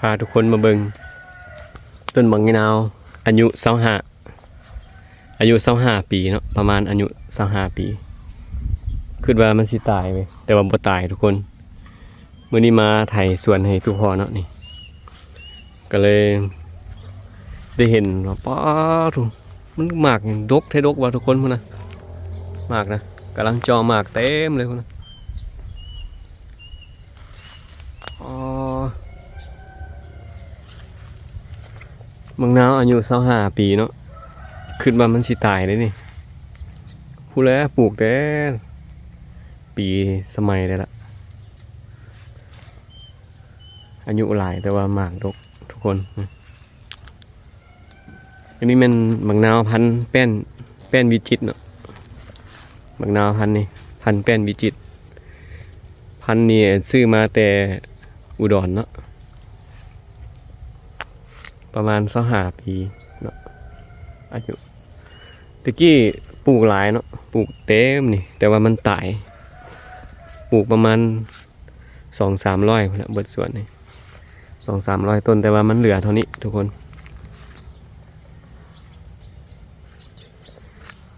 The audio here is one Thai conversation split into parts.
พาทุกคนมาเบิงต้นบังนาวอายุเศร้าหาอายุเศร้าหาปีเนาะประมาณอายุเศร้าหาปีคิดว่ามันสิตายไปแต่ว่าบ่ตายทุกคนมื้อนี้มาไถสวนให้ทุกพอเนาะนี่ ก็เลยได้เห็นว่าป้าทุมันหมากอย่างดกเทดกว่าทุกคนพุ่นนะหมากนะกำลังจอหมากเต็มเลยพุ่นนะอ๋อ เมืองนาวอายุเศร้าห้าปีเนาะขึ้นมามันสิตายเลยนี่พูดแล้วปลูกแต่ปีสมัยได้ละอายุหลายแต่ว่าหมากดกทุกคน อันนี้มันบักนาวพันแป้นแป้นวิจิตเนาะบักนาวพันนี่พันแป้นวิจิต พันนี่ซื้อมาแต่อุดรเนาะ ประมาณสหาปีเนาะอายุตะกี้ปลูกหลายเนาะปลูกเต็มนี่ แต่ว่ามันตาย ปลูกประมาณสองสามร้อยนะเบิดสวนนี่สองสามร้อยต้นแต่ว่ามันเหลือเท่านี้ทุกคน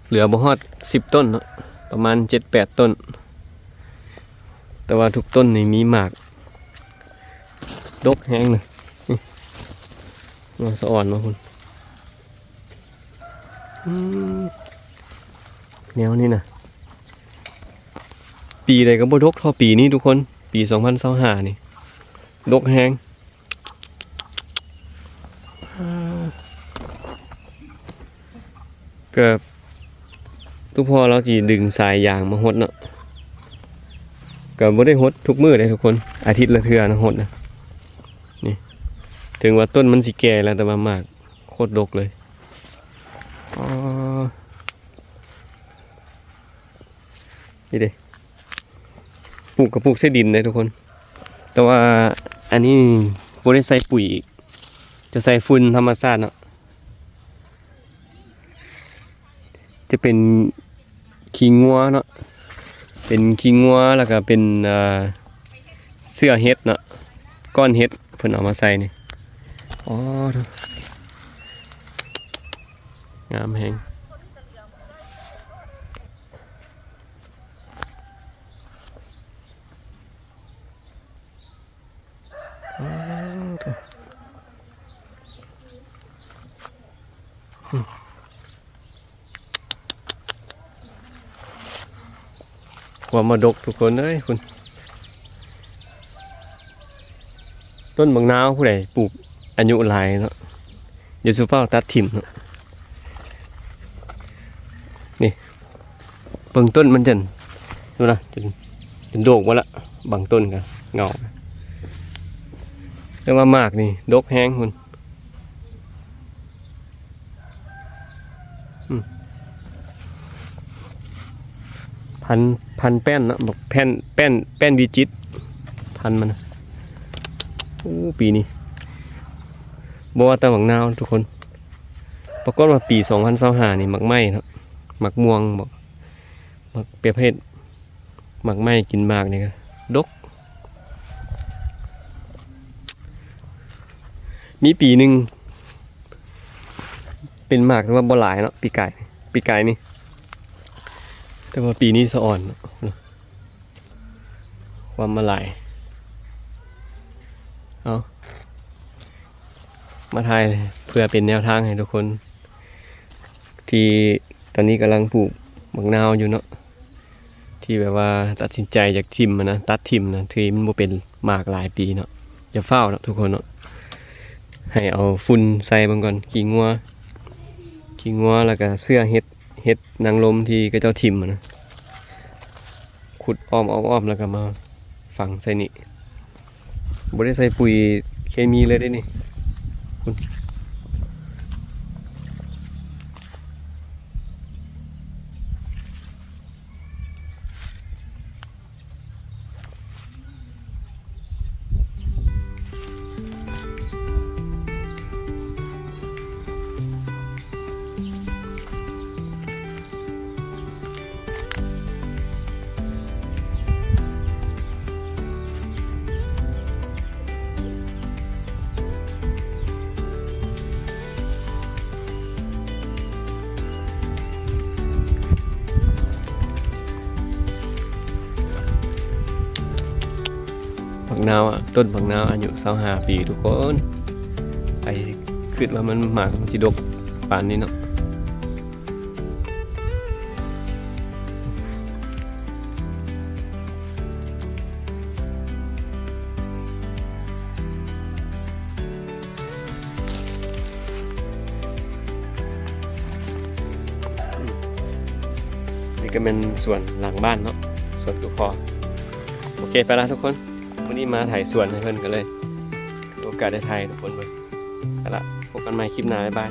เหลือบ่ฮอดสิบต้นเนาะประมาณเจ็ดแปดต้น แต่ว่าทุกต้นนี่มีหมาก ดกแห้งเลย มาสะอ่อนมาคุณแนวนี้นะปีใดก็บ่ดกเท่าปีนี้ทุกคน ปีสองพันสห้านี่ ดกแห้งก็ทุกพอเราจีดึงสายยางมาหดเนาะก็บ่ได้หดทุกมือเลยทุกคน อาทิตย์ละเทือนะหดนะนี่ ถึงว่าต้นมันสิแก่แล้วแต่ว่ามาก โคตรดกเลยอ๋อนี่เด้ปลูกกับปลูกใส่ดินเลยทุกคน แต่ว่าอันนี้บ่ได้ใส่ปุ๋ยอีก จะใส่ฝุ่นธรรมชาติเนาะจะเป็นขี้งัวเนาะเป็นขี้งัวแล้วก็เป็นเอ่อเสื้อเฮ็ดเนาะก้อนเฮ็ดเพิ่นเอามาใส่นี่ อ๋อดูงามแฮงอ๋อดูความมาดกทุกคนเอ้ยคุณ ต้นบางนาวผู้ใดปลูก อายุหลายเนาะเดี๋ยวสุเป้าตัดถิ่มเนาะนี่เบิ่งต้นมันจนดูนะจนจนโดกมาละบางต้นกันเงาแต่ว่ามากนี่ดกแห้งคุณพันพันแป้นเนาะบอกแป้นแป้นแป้นวิจิต พันมันโอ้ปีนี้ บอกว่าแต่หมักนาวทุกคน ปรากฏว่าปีสองพันสานี่หมักไม้เนาะหมักม่วงบอกหมักเปรียบเพศหมักไม้กินหมากนี่ก็ดก มีปีหนึ่งเป็นหมากแต่ว่าบ่หลายเนาะปีไกายปีไกายนี่ แต่ว่าปีนี้สะอ่อนความมาลายเอา มาทายเพื่อเป็นแนวทางให้ทุกคน ที่ตอนนี้กำลังปลูกมะนาวอยู่เนาะที่แบบว่าตัดสินใจจากทิมนะตัดทิมนะที่มันบ่เป็นมากหลายปีเนาะอย่าเฝ้าเนาะทุกคนเนาะให้เอาฝุ่นใส่บางก่อนขี้งัวขี้งัวแล้วก็เสื้อเฮ็ดเฮ็ดนางลมที่ก็เจ้าทิมนะขุดอ้อมอ้อมอ้อมแล้วก็มาฝังใส่นี่บ่ได้ใส่ปุ๋ยเคมีเลยได้นี่ คุณ นาวอะต้นบักนาวอายุ25ปีทุกคนไปคิดว่ามันหมากมันสิดกป่านนี้เนาะนี่ก็เป็นส่วนหลังบ้านเนาะส่วนตัวพอโอเคไปและทุกคน วันนี้มาถ่ายสวนให้เพื่อนกันเลย โอกาสได้ถ่ายทุกคนเลยไปละพบกันใหม่คลิปหน้าบ๊ายบาย